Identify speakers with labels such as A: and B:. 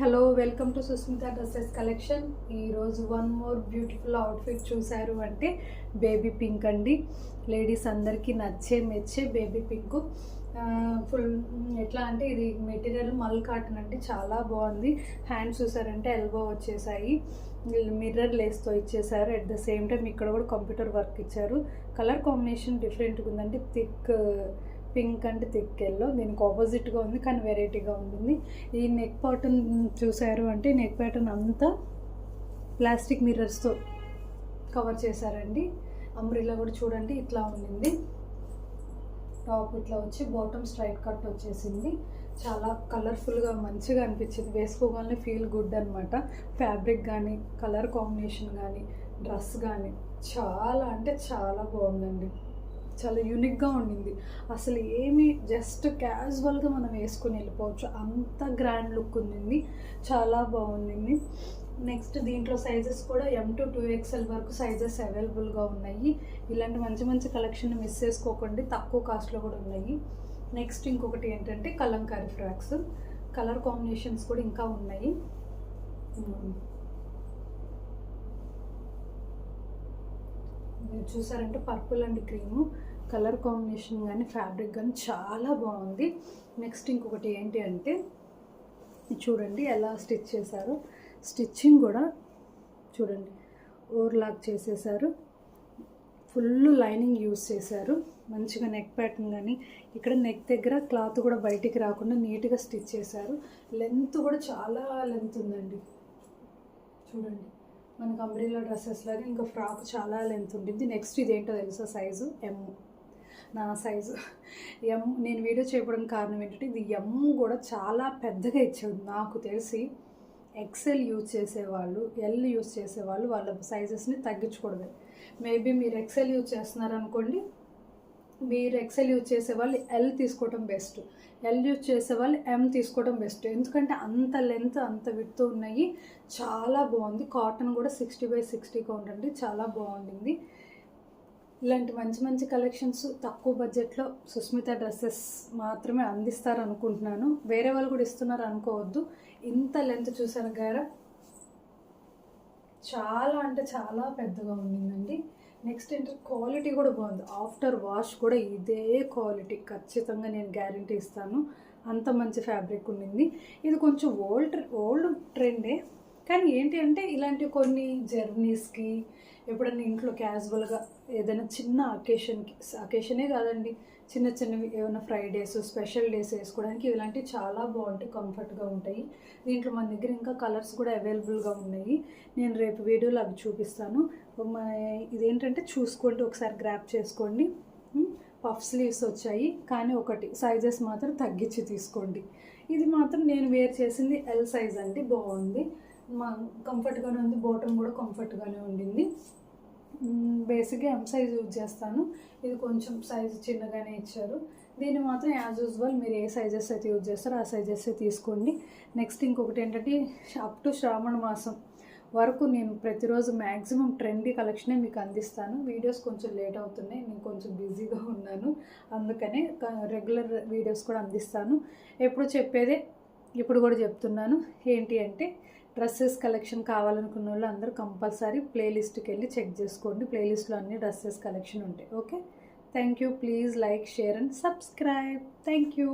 A: Hello welcome to Susmitha dresses collection ఈరోజు one more beautiful outfit చూశారు అంటే baby pink అండి. లేడీస్ అందరికీ నచ్చే మెచ్చే బేబీ పింక్ ఫుల్ ఎట్లా అంటే ఇది మెటీరియల్ మల్ కాటన్ అంటే చాలా బాగుంది. హ్యాండ్స్ చూసారంటే ఎల్బో వచ్చేసాయి. మిర్రర్ లేస్తో ఇచ్చేసారు. అట్ ద సేమ్ టైం ఇక్కడ కూడా కంప్యూటర్ వర్క్ ఇచ్చారు. కలర్ కాంబినేషన్ డిఫరెంట్గా ఉందంటే thick pink and thick yellow. దీనికి ఆపోజిట్గా ఉంది కానీ వెరైటీగా ఉంటుంది. ఈ నెక్ ప్యాటర్న్ చూసారు అంటే నెక్ ప్యాటర్న్ అంతా ప్లాస్టిక్ మిర్రర్స్తో కవర్ చేశారండి. అంబ్రిల్లా కూడా చూడండి ఇట్లా ఉండింది. టాప్ ఇట్లా వచ్చి బాటమ్ స్ట్రైట్ కట్ వచ్చేసింది. చాలా కలర్ఫుల్గా మంచిగా అనిపించింది. వేసుకోగానే ఫీల్ గుడ్ అనమాట ఫ్యాబ్రిక్ కానీ కలర్ కాంబినేషన్ కానీ డ్రెస్ కానీ చాలా అంటే చాలా బాగుందండి. చాలా యూనిక్గా ఉండింది. అసలు ఏమి జస్ట్ క్యాజువల్గా మనం వేసుకుని వెళ్ళిపోవచ్చు. అంత గ్రాండ్ లుక్ ఉండింది. చాలా బాగుంది నెక్స్ట్ దీంట్లో సైజెస్ కూడా ఎం టు టూ ఎక్స్ఎల్ వరకు సైజెస్ అవైలబుల్గా ఉన్నాయి. ఇలాంటి మంచి మంచి కలెక్షన్ మిస్ చేసుకోకండి. తక్కువ కాస్ట్లో కూడా ఉన్నాయి. నెక్స్ట్ ఇంకొకటి ఏంటంటే కలంకారీ ఫ్రాక్స్ కలర్ కాంబినేషన్స్ కూడా ఇంకా ఉన్నాయి. మీరు చూసారంటే purple and cream colour combination కానీ ఫ్యాబ్రిక్ కానీ చాలా బాగుంది. నెక్స్ట్ ఇంకొకటి ఏంటి అంటే చూడండి ఎలా స్టిచ్ చేశారు. స్టిచ్చింగ్ కూడా చూడండి ఓవర్లాక్ చేసేసారు. ఫుల్ లైనింగ్ యూస్ చేశారు. మంచిగా నెక్ ప్యాటర్న్ కానీ ఇక్కడ నెక్ దగ్గర క్లాత్ కూడా బయటికి రాకుండా నీట్గా స్టిచ్ చేశారు. లెంత్ కూడా చాలా లెంత్ ఉందండి. చూడండి మనకు అంబ్రిల్లా డ్రెస్సెస్ లాగా ఇంకా ఫ్రాక్ చాలా లెంత్ ఉంటుంది నెక్స్ట్ ఇదేంటో తెలుసా సైజు? ఎమ్ నా సైజు. ఎమ్ నేను వీడియో చేయడం కారణం ఏంటంటే ఇది ఎమ్ కూడా చాలా పెద్దగా ఇచ్చాడు నాకు తెలిసి. ఎక్సెల్ యూజ్ చేసేవాళ్ళు ఎల్ యూజ్ చేసేవాళ్ళు వాళ్ళ సైజెస్ని తగ్గించకూడదు మేబీ మీరు ఎక్సెల్ యూజ్ చేస్తున్నారు అనుకోండి మీరు ఎక్సెల్ యూజ్ చేసే వాళ్ళు ఎల్ తీసుకోవడం బెస్ట్ ఎల్ యూజ్ చేసే వాళ్ళు ఎం తీసుకోవడం బెస్ట్ ఎందుకంటే అంత లెంత్ అంత విడుతూ ఉన్నాయి. చాలా బాగుంది. కాటన్ కూడా సిక్స్టీ బై సిక్స్టీగా ఉండండి చాలా బాగుండింది. ఇలాంటి మంచి మంచి కలెక్షన్స్ తక్కువ బడ్జెట్లో సుస్మిత డ్రెస్సెస్ మాత్రమే అందిస్తారు అనుకుంటున్నాను వేరే వాళ్ళు కూడా ఇస్తున్నారు అనుకోవద్దు. ఇంత లెంత్ చూసాను గారా. చాలా అంటే చాలా పెద్దగా ఉండిందండి. నెక్స్ట్ ఏంటంటే క్వాలిటీ కూడా బాగుంది. ఆఫ్టర్ వాష్ కూడా ఇదే క్వాలిటీ. ఖచ్చితంగా నేను గ్యారంటీ ఇస్తాను. అంత మంచి ఫ్యాబ్రిక్ ఉండింది. ఇది కొంచెం ఓల్డ్ ఓల్డ్ ట్రెండే. కానీ ఏంటి అంటే ఇలాంటి కొన్ని జర్నీస్కి ఎప్పుడన్నా ఇంట్లో క్యాజువల్గా ఏదైనా చిన్న అకేషన్కి అకేషనే కాదండి చిన్న చిన్నవి ఏమైనా ఫ్రైడేస్ స్పెషల్ డేస్ వేసుకోవడానికి ఇలాంటివి చాలా బాగుంటాయి కంఫర్ట్గా ఉంటాయి. దీంట్లో మన దగ్గర ఇంకా కలర్స్ కూడా అవైలబుల్గా ఉన్నాయి. నేను రేపు వీడియోలో అవి చూపిస్తాను. ఇదేంటంటే చూసుకోండి ఒకసారి గ్రాప్ చేసుకోండి. పఫ్ స్లీవ్స్ వచ్చాయి కానీ ఒకటి సైజెస్ మాత్రం తగ్గించి తీసుకోండి. ఇది మాత్రం నేను వేర్ చేసింది ఎల్ సైజ్ అండి బాగుంది. మా కంఫర్ట్గానే ఉంది బాటమ్ కూడా కంఫర్ట్గానే ఉండింది. బేసిక్గా ఎం సైజ్ యూజ్ చేస్తాను. ఇది కొంచెం సైజు చిన్నగానే ఇచ్చారు. దీన్ని మాత్రం యాజ్ యూజువల్ మీరు ఏ సైజెస్ అయితే యూజ్ చేస్తారో ఆ సైజెస్ తీసుకోండి. నెక్స్ట్ ఇంకొకటి ఏంటంటే అప్ టు శ్రావణ మాసం వరకు నేను ప్రతిరోజు మ్యాక్సిమం ట్రెండీ కలెక్షనే మీకు అందిస్తాను. వీడియోస్ కొంచెం లేట్ అవుతున్నాయి నేను కొంచెం బిజీగా ఉన్నాను. అందుకనే రెగ్యులర్ వీడియోస్ కూడా అందిస్తాను. ఎప్పుడు చెప్పేదే ఇప్పుడు కూడా చెప్తున్నాను. ఏంటి అంటే డ్రెస్సెస్ కలెక్షన్ కావాలనుకున్న వాళ్ళు అందరూ కంపల్సరీ ప్లేలిస్ట్కి వెళ్ళి చెక్ చేసుకోండి. ప్లేలిస్ట్లో అన్ని డ్రెస్సెస్ కలెక్షన్ ఉంటాయి. Okay? Thank you. Please like share and subscribe. Thank you.